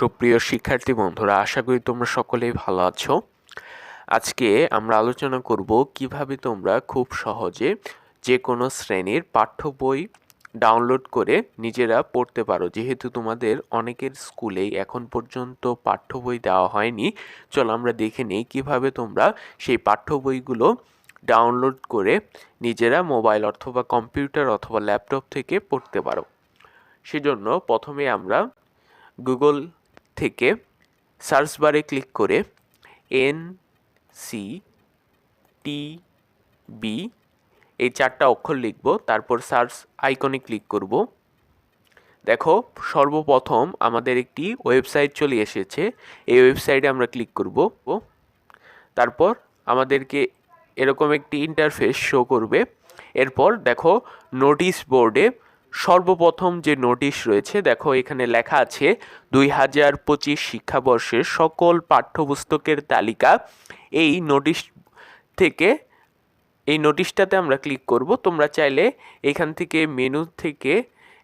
সুপ্রিয় শিক্ষার্থী বন্ধুরা, আশা করি তোমরা সকলেই ভালো আছো। আজকে আমরা আলোচনা করব কীভাবে তোমরা খুব সহজে যে কোনো শ্রেণির পাঠ্য বই ডাউনলোড করে নিজেরা পড়তে পারো। যেহেতু তোমাদের অনেকের স্কুলেই এখন পর্যন্ত পাঠ্য বই দেওয়া হয়নি, চলো আমরা দেখে নিই কীভাবে তোমরা সেই পাঠ্য বইগুলো ডাউনলোড করে নিজেরা মোবাইল অথবা কম্পিউটার অথবা ল্যাপটপ থেকে পড়তে পারো। সেজন্য প্রথমে আমরা গুগল থেকে সার্চ বারে ক্লিক করে এন সি টি বি এই চারটা অক্ষর লিখব, তারপর সার্চ আইকনে ক্লিক করব। দেখো, সর্বপ্রথম আমাদের একটি ওয়েবসাইট চলে এসেছে, এই ওয়েবসাইটে আমরা ক্লিক করব। তারপর আমাদেরকে এরকম একটি ইন্টারফেস শো করবে। এরপর দেখো নোটিশ বোর্ডে সর্বপ্রথম যে নোটিশ রয়েছে, দেখো এখানে লেখা আছে, দুই হাজার পঁচিশ শিক্ষাবর্ষের সকল পাঠ্যপুস্তকের তালিকা। এই নোটিশ থেকে, এই নোটিশটাতে আমরা ক্লিক করব। তোমরা চাইলে এখান থেকে মেনু থেকে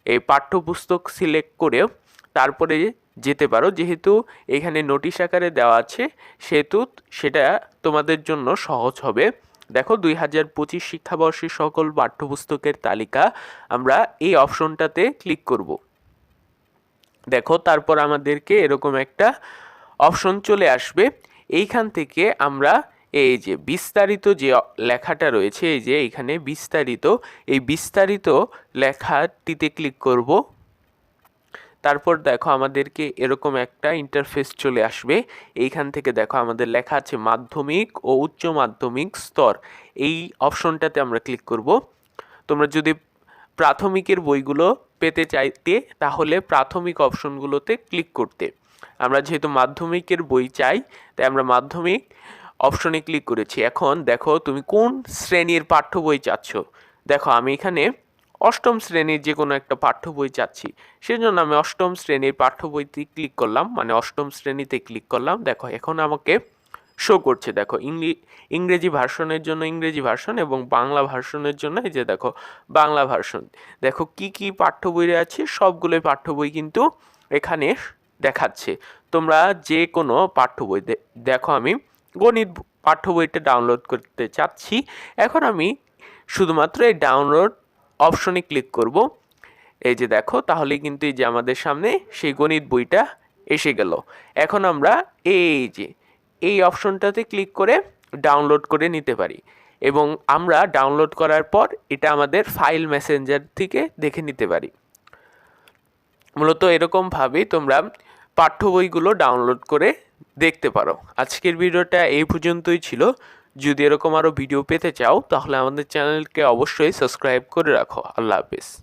এই পাঠ্যপুস্তক সিলেক্ট করেও তারপরে যেতে পারো। যেহেতু এখানে নোটিশ আকারে দেওয়া আছে, সেহেতু সেটা তোমাদের জন্য সহজ হবে। দেখো দুই হাজার পঁচিশ শিক্ষাবর্ষের সকল পাঠ্যপুস্তকের তালিকা আমরা এই অপশনটাতে ক্লিক করব। দেখো তারপর আমাদেরকে এরকম একটা অপশন চলে আসবে। এইখান থেকে আমরা এই যে বিস্তারিত যে লেখাটা রয়েছে, এই যে এখানে বিস্তারিত, এই বিস্তারিত লেখাটিতে ক্লিক করব। তারপর দেখো আমাদেরকে এরকম একটা ইন্টারফেস চলে আসবে। এইখান থেকে দেখো আমাদের লেখা আছে মাধ্যমিক ও উচ্চ মাধ্যমিক স্তর। এই অপশনটাতে আমরা ক্লিক করব। তোমরা যদি প্রাথমিকের বইগুলো পেতে চাইতে, তাহলে প্রাথমিক অপশনগুলোতে ক্লিক করতে। আমরা যেহেতু মাধ্যমিকের বই চাই, তাই আমরা মাধ্যমিক অপশনে ক্লিক করেছি। এখন দেখো তুমি কোন শ্রেণির পাঠ্য বই চাচ্ছ? দেখো আমি এখানে অষ্টম শ্রেণির যে কোনো একটা পাঠ্য বই চাচ্ছি। সেজন্য আমি অষ্টম শ্রেণির পাঠ্য বইতে ক্লিক করলাম মানে অষ্টম শ্রেণীতে ক্লিক করলাম। দেখো, এখন আমাকে শো করছে, দেখো ইংরেজি ভার্সনের জন্য ইংরেজি ভার্সন এবং বাংলা ভার্সনের জন্য এই যে দেখো, বাংলা ভার্সন। দেখো, কি কি পাঠ্য বই আছে? সবগুলোই পাঠ্য বই কিন্তু এখানে দেখাচ্ছে। তোমরা যে কোনো পাঠ্য বই দেখো, আমি গণিত পাঠ্য বইটা ডাউনলোড করতে চাচ্ছি। এখন আমি শুধুমাত্র এই ডাউনলোড অপশনে ক্লিক করব। এই যে দেখো তাহলে কিন্তু এই যে আমাদের সামনে সেই গণিত বইটা এসে গেল। এখন আমরা এই যে, এই অপশনটাতে ক্লিক করে ডাউনলোড করে নিতে পারি। এবং আমরা ডাউনলোড করার পর এটা আমাদের ফাইল মেসেঞ্জার থেকে দেখে নিতে পারি। মূলত এরকমভাবেই তোমরা পাঠ্য বইগুলো ডাউনলোড করে দেখতে পারো। আজকের ভিডিওটা এই পর্যন্তই ছিল। যদি এরকম আরও ভিডিও পেতে চাও, তাহলে আমাদের চ্যানেলকে অবশ্যই সাবস্ক্রাইব করে রাখো। আল্লাহ হাফিজ।